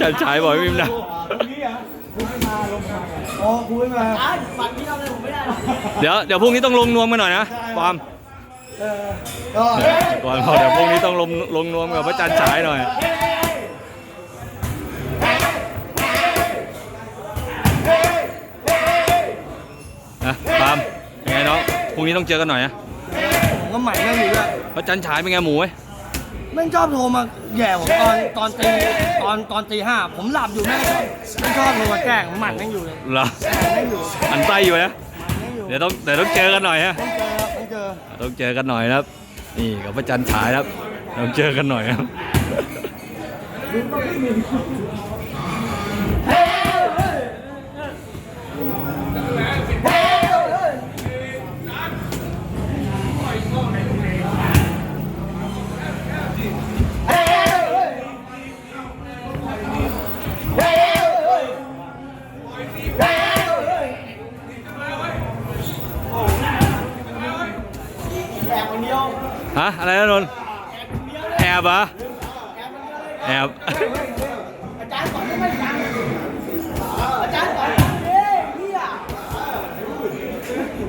จันฉายบอกไม่มีน้ำหนักโอ้คุยมาฝั่งนี้เอาเลยมไม่ได้เดี๋ยวเดี๋ยวพรุ่งนี้ต้องลงนวมกันหน่อยนะความ ก่อนพอเดี๋ยวพรุ่งนี้ต้องลงลงนวมกับพระจันทร์ฉายหน่อยนะปาล์มยังไงน้องพรุ่งนี้ต้องเจอกันหน่อยนะผมก็ใหม่แม่งอยู่ด้วยพระจันทร์ฉายเป็นไงหมูไหมแม่งชอบโทรมาแย่ผมตอนตอนตีตอนตอนตีห้าผมหลับอยู่แม่งชอบแม่งชอบโทรมาแกล้งหมันแม่งอยู่เลยเหรอแม่งอยู่อันไส้อยู่นะเดี๋ยวต้องเดี๋ยวต้องเจอกันหน่อยฮะ ต้องเจอกันหน่อยครับ นี่กับพระจันทร์ฉายครับ ต้องเจอกันหน่อยครับ ฮะอะไรนะนนท์แอบเหรอแอบอาจารย์สอนไม่ฟังอาจารย์สอนฟังเฮ้ยเฮีย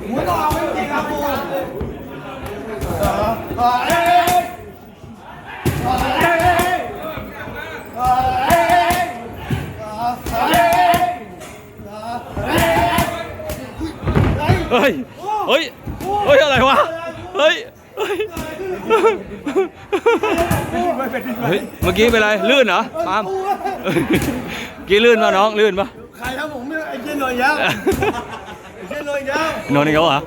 หัวต้องเอาไม่จริงครับกูเฮ้ย เฮ้ย เฮ้ย อะไรวะ เฮ้ย เฮ้ย เฮ้ยเมื่อกี้เป็นไรลื่นเหรอปาล์มเฮ้ยเมื่อกี้ลื่นป่ะน้องลื่นป่ะใครครับผมไม่ไอ้เจนหน่อยยาวไอ้เจนหน่อยยาวนนท์เขาเหรอ